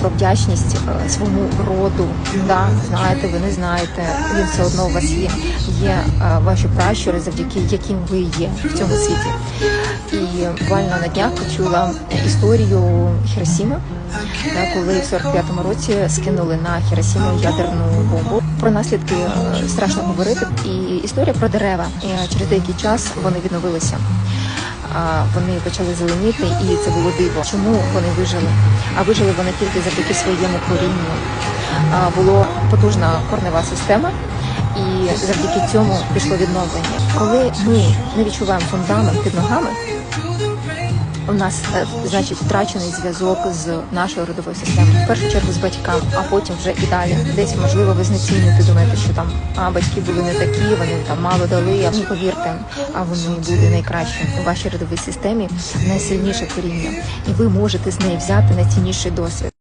Про вдячність е, своєму роду, да, знаєте, ви не знаєте, він все одно у вас є. Є е, ваші пращури, завдяки яким ви є в цьому світі. І буквально на днях почула історію Хіросіми, коли в 45-му році скинули на Хіросіму ядерну бомбу. Про наслідки е, страшно говорити. І історія про дерева. Через деякий час вони відновилися. Вони почали зеленіти, і це було диво. Чому вони вижили? А вижили вони тільки завдяки своєму корінню. Була потужна корнева система, і завдяки цьому пішло відновлення. Коли ми не відчуваємо фундамент під ногами, у нас е, значить втрачений зв'язок з нашою родовою системою. В першу чергу з батьками, а потім вже і далі. Десь можливо ви знецінюєте, думаєте, що там а батьки були не такі, вони там мало дали. А ні, повірте, а вони були найкращі у вашій родовій системі найсильніше коріння, і ви можете з неї взяти найцінніший досвід.